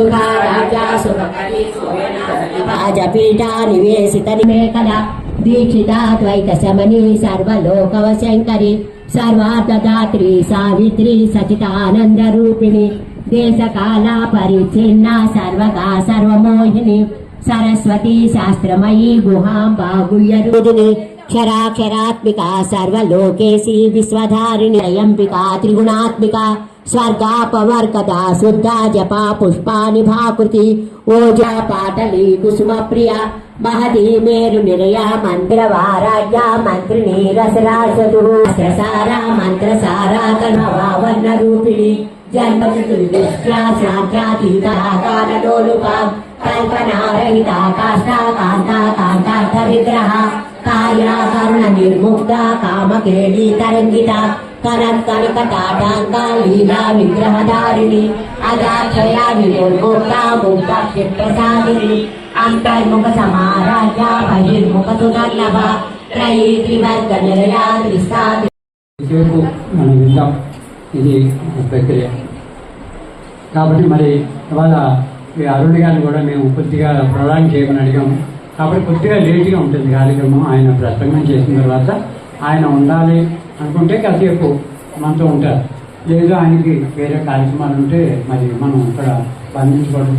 భావ సుఖారాజా సుఖకరి రాజపీఠా నివేశిత నిమేకల దీక్షిత ద్వైత శమని సర్వలోకవ శంకరి సర్వార్థదాత్రి సావిత్రి సచితానంద రూపిణి దేశకాల పరిచ్ఛిన్న సర్వగా సర్వమోహిని సరస్వతి శాస్త్రమయీ గుహాంబా గుయ్యరూపిణి క్షరాక్షరాత్మిక సర్వలోకేశి విశ్వధారిణి అయంపిక త్రిగుణాత్మిక స్వర్గాపవర్గద శుద్ధ జప పుష్పాని భాకృతి ఓజా పాటలి కుసుమ ప్రియ మహతి మేరు నిరయ మంత్ర వారాయ మంత్రిని రసరాసతు రసారా మంత్ర సారా కణవావర్ణ రూపిణి జన్మతీతాకారడోలుక కల్పనారహిత కాష్ట కాంత కాంతార్థ విగ్రహ. కాయా కరుణ నిర్ముక్త కామకేళీ తరంగిత. కనక్ కనక తాటాంక లీలా విగ్రహధారిణి అదాక్షయ వినిర్ముక్త ముక్త అంతర్ముఖ సమారాజ్య బహిర్ముఖ సుదర్లభ త్రయీ త్రివర్గ నిలయా త్రిస్తాది సేపు మనం విందాం. ఇది ప్రక్రియ. కాబట్టి మరి ఇవాళ ఈ అరుణ్ గారిని కూడా మేము పూర్తిగా ప్రదానం చేయమని అడిగాము. కాబట్టి పూర్తిగా లేట్గా ఉంటుంది కార్యక్రమం. ఆయన ప్రసంగం చేసిన తర్వాత ఆయన ఉండాలి అనుకుంటే కాసేపు మనతో ఉంటారు. లేదు ఆయనకి వేరే కార్యక్రమాలు ఉంటే మరి మనం ఇక్కడ బంధించుకోవడం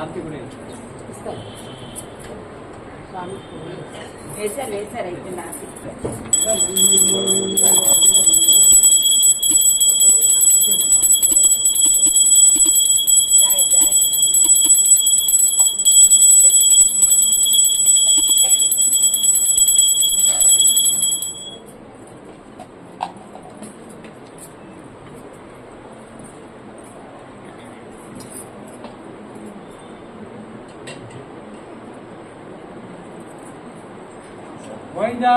ఆర్తి కూడా వేసారు వేసారు అయితే నాకు గోవిందా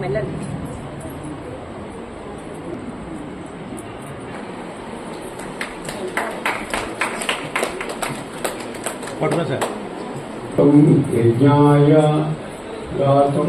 మెల్లండి పట్టుకున్నా సార్ యజ్ఞాయ దాతం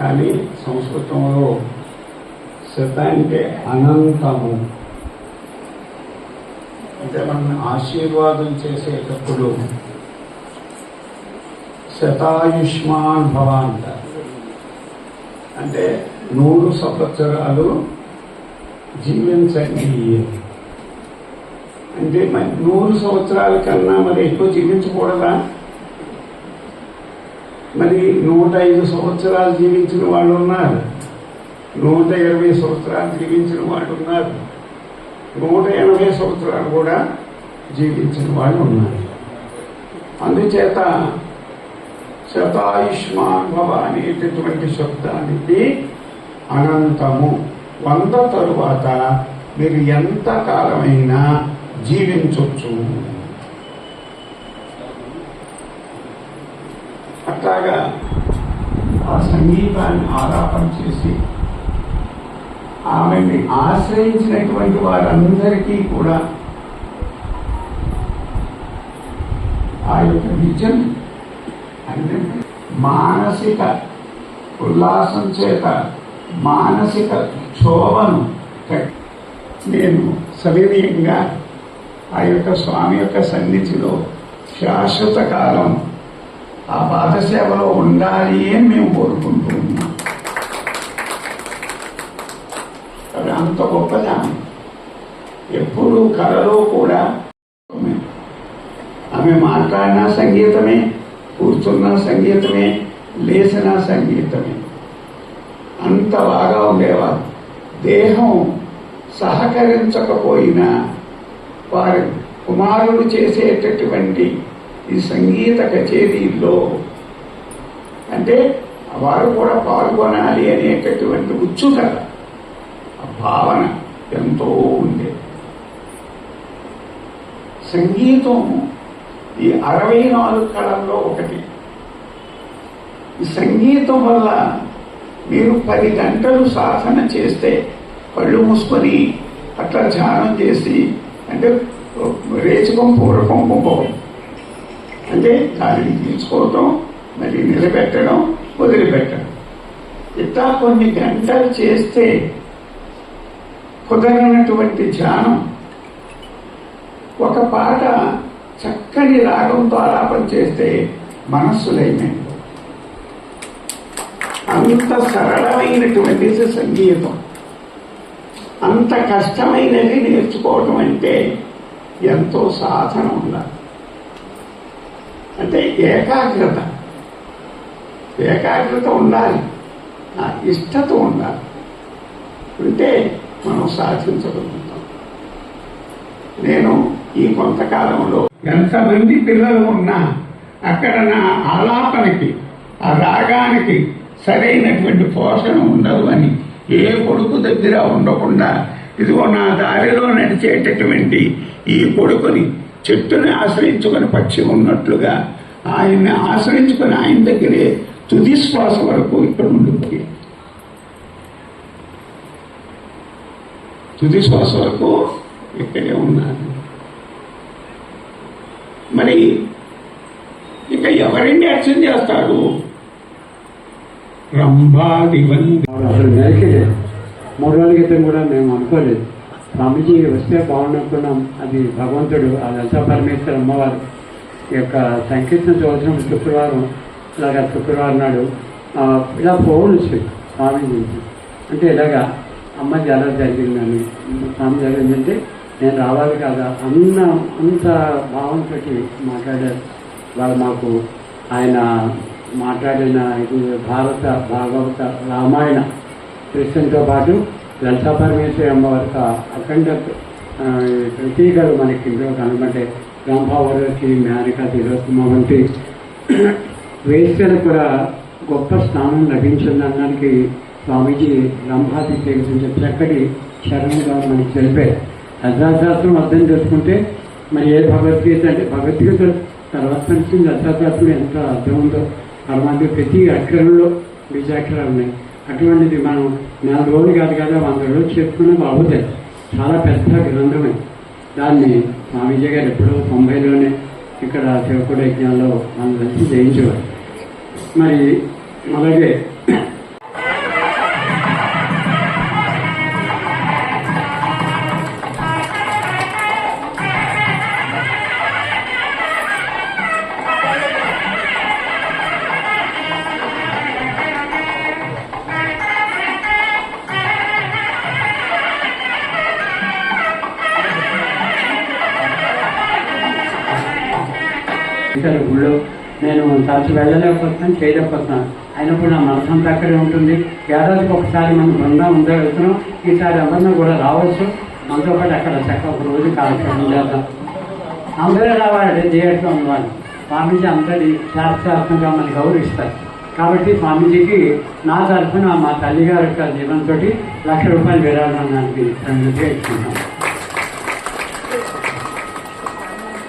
కానీ సంస్కృతంలో శత అంటే అనంతము. అంటే మనం ఆశీర్వాదం చేసేటప్పుడు శతాయుష్మాన్ భవ అంటారు. అంటే నూరు సంవత్సరాలు జీవించండి. అంటే మరి నూరు సంవత్సరాల కన్నా మరి ఎక్కువ జీవించకూడదా? మరి నూట ఐదు సంవత్సరాలు జీవించిన వాళ్ళు ఉన్నారు. నూట ఇరవై సంవత్సరాలు జీవించిన వాళ్ళు ఉన్నారు. నూట ఎనభై సంవత్సరాలు కూడా జీవించిన వాళ్ళు ఉన్నారు. అందుచేత శతాయుష్మాన్ భవ అనేటటువంటి శబ్దానికి అనంతము. వంద తరువాత మీరు ఎంత కాలమైనా జీవించవచ్చు అట్లాగా ఆ సంగీతాన్ని ఆలాపన చేసి ఆమెని ఆశ్రయించినటువంటి వారందరికీ కూడా ఆ యొక్క నిజం అంటే మానసిక ఉల్లాసం చేత మానసిక క్షోభను నేను సవినీయంగా ఆ యొక్క స్వామి యొక్క సన్నిధిలో శాశ్వత కాలం ఆ పాదసేవలో ఉండాలి అని మేము కోరుకుంటూ ఉన్నాం అది అంత గొప్పదా? ఎప్పుడు కళలో కూడా ఆమె. మాట్లాడిన సంగీతమే కూర్చున్న సంగీతమే లేచిన సంగీతమే. అంత బాగా ఉండేవారు దేహం సహకరించకపోయినా వారి కుమారుడు చేసేటటువంటి ఈ సంగీత కచేరీల్లో అంటే వారు కూడా పాల్గొనాలి అనేటటువంటి ఉత్సుక ఆ భావన ఎంతో ఉండేది సంగీతం ఈ అరవై నాలుగు కళల్లో ఒకటి. ఈ సంగీతం వల్ల మీరు పది గంటలు సాధన చేస్తే కళ్ళు మూసుకొని అట్లా ధ్యానం చేసి అంటే రేచకం పూర్వకం కుంభకం అంటే దానిని తీసుకోవటం మరి నిలబెట్టడం వదిలిపెట్టడం. ఇట్లా కొన్ని గంటలు చేస్తే కుదరనటువంటి ధ్యానం. ఒక పాట చక్కని రాగంతో ఆలాపన చేస్తే మనస్సు అంత సరళమైనటువంటిది సంగీతం. అంత కష్టమైనది నేర్చుకోవటం అంటే ఎంతో సాధన ఉండాలి. అంటే ఏకాగ్రత. ఏకాగ్రత ఉండాలి. ఆ ఇష్టత ఉండాలి. ఉంటే మనం సాధించగలుగుతాం. నేను ఈ కొంతకాలంలో ఎంతమంది పిల్లలు ఉన్నా అక్కడ నా ఆలాపనకి ఆ రాగానికి సరైనటువంటి పోషణ ఉండదు అని ఏ కొడుకు దగ్గర ఉండకుండా ఇదిగో నా దారిలో నడిచేటటువంటి ఈ కొడుకుని చెట్టుని ఆశ్రయించుకుని పక్షి ఉన్నట్లుగా ఆయన్ని ఆశ్రయించుకుని ఆయన దగ్గరే తుది శ్వాస వరకు ఇక్కడ ఉండిపోయి. తుది శ్వాస వరకు ఇక్కడే ఉన్నాను మరి ఇక ఎవరండి అర్చన చేస్తారు? రంభాదివంది. అసలు మూడు రోజుల క్రితం కూడా మేము అనుకోలేదు. స్వామిజీ వస్తే బాగుండనుకున్నాం. అది భగవంతుడు ఆ పరమేశ్వర అమ్మవారు. ఈ యొక్క సంకీర్తన సంవత్సరం శుక్రవారం ఇలాగా శుక్రవారం నాడు ఇలా ఫోన్ వచ్చాయి స్వామీజీ. నుంచి. అంటే ఇలాగా అమ్మది ఎలా జరిగిందని. స్వామి జరిగిందంటే నేను రావాలి కదా? అన్న అంత భావంతో మాట్లాడారు. వాళ్ళు మాకు ఆయన మాట్లాడిన ఇది భారత భాగవత రామాయణ కృష్ణంతో పాటు లలితా పరమేశ్వరి అమ్మవారి అఖండ ప్రతీకలు మనకి ఇందులో కనుమంటే రాంభావరికి మేనక తిరోత్తమ వంటి వేశ్యలు కూడా గొప్ప స్థానం లభించిందనడానికి స్వామీజీ రంభాతి గురించి చక్కటి శరణంగా మనకి తెలిపారు అర్థశాస్త్రం అర్థం చేసుకుంటే మరి ఏ భగవద్గీత అంటే భగవద్గీత తర్వాత నుంచి అర్థశాస్త్రం ఎంత అర్థం ఉందో పరమాత్మ ప్రతి అక్షరంలో బీజాక్షరాలు ఉన్నాయి. అటువంటిది మనం నెల రోజులు కాదు కదా వంద రోజులు చెప్పుకున్నా బాగుతాయి చాలా పెద్ద గ్రంథమే. దాన్ని స్వామీజీ గారు ఎప్పుడో తొంభైలోనే ఇక్కడ శివకుడ యజ్ఞాల్లో మనం కలిసి జయించేవారు. మరి అలాగే ఇతర గుళ్ళు నేను తరచు వెళ్ళలేకపోతున్నాను చేయలేకపోతున్నాను. అయినప్పుడు నా మనసు అంతా అక్కడే ఉంటుంది. ఏడాదికి ఒకసారి మనం బృందం ఉందో వెళ్తున్నాం. ఈసారి ఎవరినో కూడా రావచ్చు. మనతో పాటు అక్కడ చక్క ఒక రోజు కార్యక్రమం చేద్దాం. అందరూ రావాలి థియేటర్లో ఉన్నవాళ్ళు స్వామీజీ అందరి శాస్త్రాత్మకంగా మనకి గౌరవిస్తారు. కాబట్టి స్వామీజీకి నా తరఫున మా తల్లిగారి యొక్క జీవనంతో లక్ష రూపాయలు విరాళానికి ఇచ్చుకుంటాం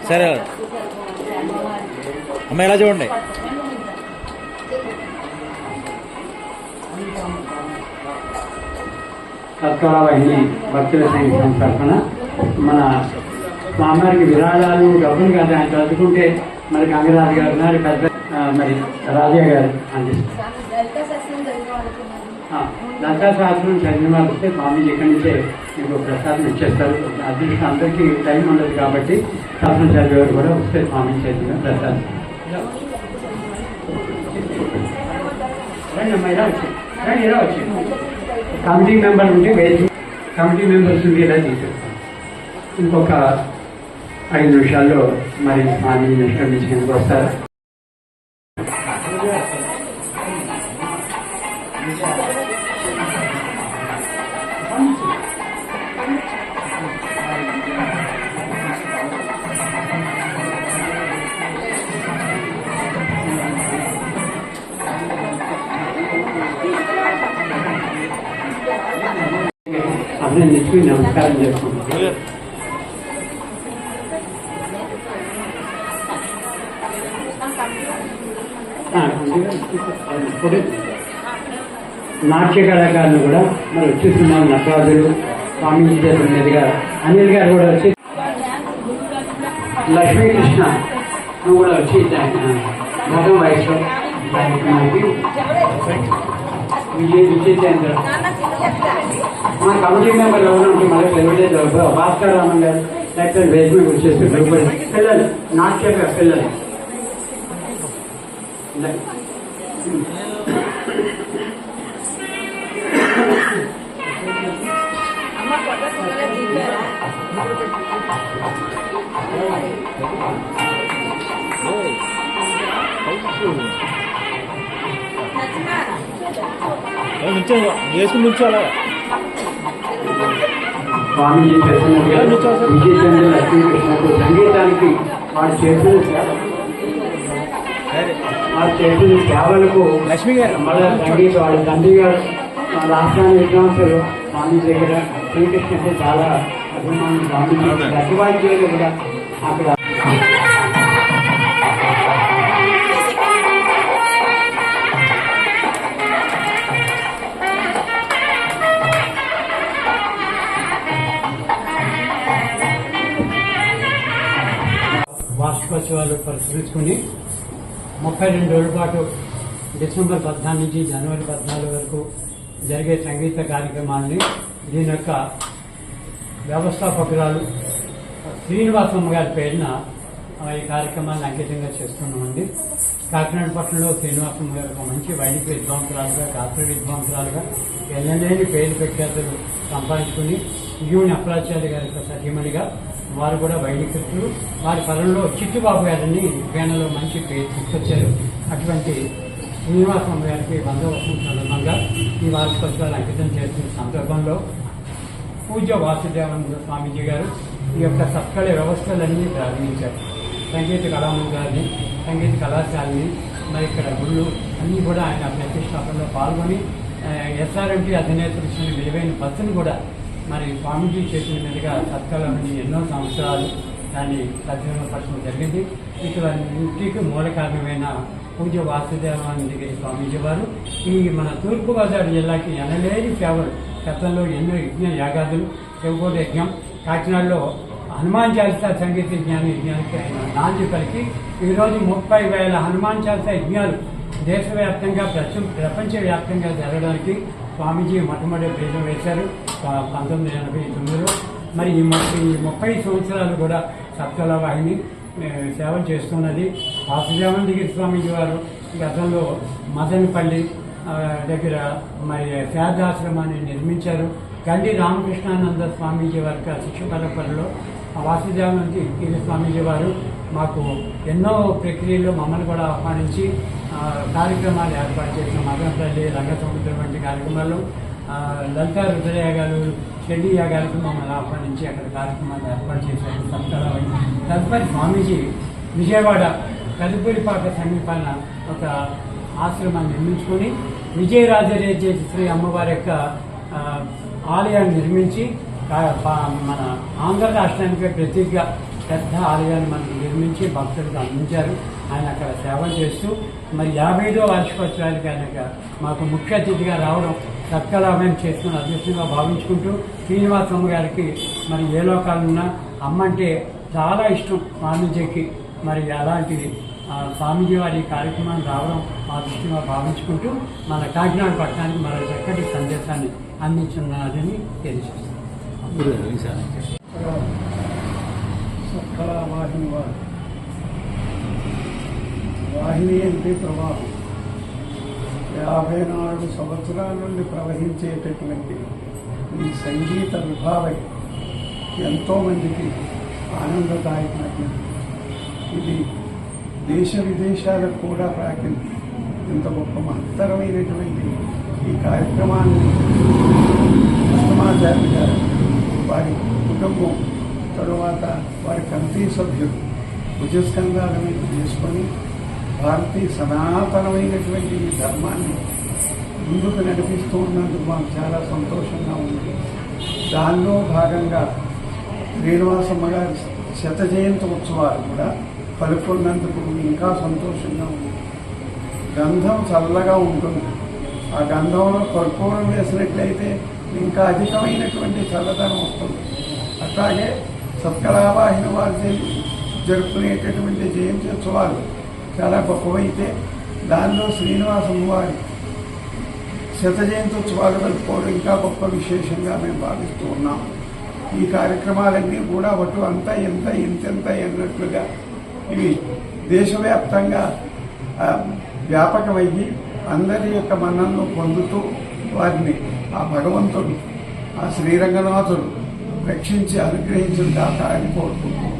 సరే. అమ్మ ఎలా చూడండి? సత్కాల భక్తుల సంఘం తరఫున మన మా అమ్మారికి విరాళాలు డబ్బులు కదా ఆయన చదువుకుంటే మరి గంగరాజు గారు ఉన్నారు పెద్ద మరి రాజా గారు అందిస్తారు. ఆ, లతా శాస్త్రం చదివిన వాళ్ళు స్వామీజీ ఇక్కడి నుంచే మీకు ప్రసాదం ఇచ్చేస్తారు. అదృష్టం అందరికీ టైం ఉండదు కాబట్టి శాస్త్రం చదివేవారు కూడా వస్తే స్వామి చదివిన ప్రసాదం. రండి ఇలా వచ్చి రండి. ఇలా వచ్చి కమిటీ మెంబర్ ఉంటే వేసి కమిటీ మెంబర్స్ ఉంటే ఇలా ఇంకొక ఐదు నిమిషాల్లో మరి స్వామి నిష్క్రమించడానికి వస్తారు అభినందించి నమస్కారం చేసుకుంటాం ఆ, ఇప్పుడు నాట్య కళాకారులు కూడా మరి వచ్చేస్తున్నాం నటరాజులు స్వామీజీ చేతుల మీదుగా అనిల్ గారు కూడా వచ్చి లక్ష్మీకృష్ణ నువ్వు కూడా వచ్చి ఆ, మొదటి వయసులో కార్యక్రమానికి విజయ్ విజయేంద్ర మా కమిటీ మెంబర్ ఎవరు ఉంటే మళ్ళీ తెలుగుదేశం భాస్కర్ రామన్ గారు లేకపోతే రేష్మి వచ్చేసి పిల్లలు నాట్య పిల్లలు నుంచో వేసుకుని చెప్పినట్టుగా విజయచంద్ర లక్ష్మీకృష్ణకు సంగీతానికి వాడు సేవ- వాడు చేసిన సేవలకు లక్ష్మి గారు మళ్ళీ సంగీత వాళ్ళ తండ్రి గారు వాళ్ళ రాష్ట్రాన్ని విద్వాంసులు స్వామి దగ్గర శ్రీకృష్ణ అంటే చాలా అభిమానం రఘువాద్యాలు కూడా అక్కడ వార్షికోత్సవాలు పరిశీలించుకుని ముప్పై రెండు రోజుల పాటు డిసెంబర్ పద్నాలుగు నుంచి జనవరి పద్నాలుగు వరకు జరిగే సంగీత కార్యక్రమాన్ని దీని యొక్క వ్యవస్థాపకురాలు శ్రీనివాసమ్మ గారి పేరున ఈ కార్యక్రమాన్ని అంకితంగా చేస్తున్నామండి. కాకినాడ పట్టణంలో శ్రీనివాసమ్మ గారు ఒక మంచి వైదిక విద్వాంసురాలుగా శాస్త్ర విద్వాంసురాలుగా ఎన్నలేని పేరు ప్రఖ్యాతులు సంపాదించుకుని ఈవుని అప్రాచార్య గారి యొక్క సతీమణిగా వారు కూడా వైదికులు వారి పనుల్లో చిట్టుబాబు గారిని వేణలో మంచి పేరు తీసుకొచ్చారు అటువంటి శ్రీనివాసం గారికి వంద వర్షం సందర్భంగా ఈ వార్షికోత్సవాలు అంకితం చేస్తున్న సందర్భంలో పూజ్య వాసుదేవానంద స్వామీజీ గారు ఈ యొక్క సత్కళ వ్యవస్థలన్నీ ప్రారంభించారు. సంగీత కళామందిరాన్ని సంగీత కళాశాలని మరి ఇక్కడ గుళ్ళు అన్నీ కూడా ఆయన ప్రతిష్టాపనలో పాల్గొని ఎస్ఆర్ఎంటీ అధినేతలు ఇచ్చిన విలువైన బస్సును కూడా మరి స్వామీజీ చేతుల మీదుగా సత్కాలని ఎన్నో సంవత్సరాలు దాన్ని సద్వినియోగపరచడం జరిగింది. ఇక్కడ ఇంటికి మూల కారణమైన పూజ వాసుదేవానందగిరి స్వామీజీ వారు ఈ మన తూర్పుగోదావరి జిల్లాకి ఎనలేని సేవలు గతంలో ఎన్నో యజ్ఞ యాగాదులు శివబోధ యజ్ఞం కాకినాడలో హనుమాన్ చాలీసా సంగీత యజ్ఞాన్ని యజ్ఞానికి ఆయన నాంది పలికి. ఈరోజు ముప్పై వేల హనుమాన్ చాలీసా యజ్ఞాలు దేశవ్యాప్తంగా ప్రపంచ ప్రపంచవ్యాప్తంగా జరగడానికి స్వామీజీ మొట్టమొదటి బీజం వేశారు. ప- పంతొమ్మిది ఎనభై తొమ్మిదిలో. మరి ఈ ముప్పై ఈ ముప్పై సంవత్సరాలు కూడా సత్కళ వాహిని సేవలు చేస్తున్నది. వాసుదేవందిగిరి స్వామీజీ వారు గతంలో మదనపల్లి దగ్గర మరి శారదాశ్రమాన్ని నిర్మించారు. గండి రామకృష్ణానంద స్వామీజీ వారి శిక్ష పరంపరలో వాసుదేవానంది స్వామీజీ వారు మాకు ఎన్నో ప్రక్రియల్లో మమ్మల్ని కూడా ఆహ్వానించి కార్యక్రమాలు ఏర్పాటు చేసిన మదనపల్లి రంగసముద్రం వంటి కార్యక్రమాలు ఆ, లలితా రుద్రయాగాలు షెడ్డి యాగాలకు మమ్మల్ని ఆహ్వానించి అక్కడ కార్యక్రమాలు ఏర్పాటు చేశారు. సత్కారం తదుపరి స్వామీజీ విజయవాడ కదుపూరిపాక సమీపాన ఒక ఆశ్రమాన్ని నిర్మించుకొని శ్రీ అమ్మవారి యొక్క ఆలయాన్ని నిర్మించి మన ఆంధ్ర రాష్ట్రానికి ప్రతీకగా పెద్ద ఆలయాన్ని మనకు నిర్మించి భక్తులకు అందించారు. ఆయన అక్కడ సేవ చేస్తూ మరి యాభైదో వార్షికోత్సవానికి ఆయన మాకు ముఖ్య అతిథిగా రావడం సత్కలాభం చేసుకుని అదృష్టంగా భావించుకుంటూ శ్రీనివాసమ్మ గారికి మరి ఏ లోకాలున్నా అమ్మ అంటే చాలా ఇష్టం స్వామీజీకి. మరి అలాంటి స్వామీజీ వారి కార్యక్రమాన్ని రావడం మా దృష్టిగా భావించుకుంటూ మన కాకినాడ పట్టణానికి మరో చక్కటి సందేశాన్ని అందించున్నదని తెలియజేస్తాం సత్కళ వాహిని వారు వాహిని అంటే ప్రవాహం. యాభై నాలుగు సంవత్సరాల నుండి ప్రవహించేటటువంటి ఈ సంగీత విభావం ఎంతోమందికి ఆనందదాయకమైనది. ఇది దేశ విదేశాలకు కూడా ప్రాకింది ఇంత గొప్ప మహత్తరమైనటువంటి ఈ కార్యక్రమాన్ని కృష్ణమాచార్య గారు వారి కుటుంబం తరువాత వారి కమిటీ సభ్యులు భుజస్కంధాల మీద చేసుకొని భారతీయ సనాతనమైనటువంటి ఈ ధర్మాన్ని ముందుకు నడిపిస్తూ ఉన్నందుకు మాకు చాలా సంతోషంగా ఉంది. దానిలో భాగంగా శ్రీనివాసమ్మ గారి శత జయంతి ఉత్సవాలు కూడా పలుకున్నందుకు ఇంకా సంతోషంగా ఉంది. గంధం చల్లగా ఉంటుంది. ఆ గంధంలో కర్పూరం వేసినట్లయితే ఇంకా అధికమైనటువంటి చల్లదనం వస్తుంది. అట్లాగే సత్కరావాహిన వారి జరుపుకునేటటువంటి జయంతి ఉత్సవాలు చాలా గొప్పవైతే. దానిలో శ్రీనివాసం వారి శత జయంతి ఉత్సవాలు కలుపుకోవడం ఇంకా గొప్ప విశేషంగా మేము భావిస్తూ ఉన్నాం. ఈ కార్యక్రమాలన్నీ కూడా అటు అంత ఎంత ఇంతెంత అన్నట్లుగా ఇవి దేశవ్యాప్తంగా వ్యాపకమయ్యి అందరి యొక్క మన్నలను పొందుతూ వారిని ఆ భగవంతుడు ఆ శ్రీరంగనాథుడు రక్షించి అనుగ్రహించిన దాత అని కోరుకుంటున్నాం.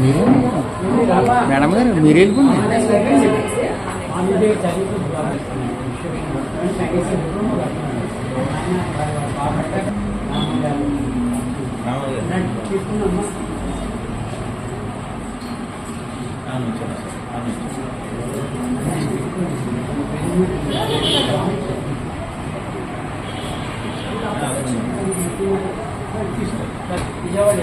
మీరు మేడం గారు మీరు వెళ్ళిపోండి తీసుకోవాలి విజయవాడ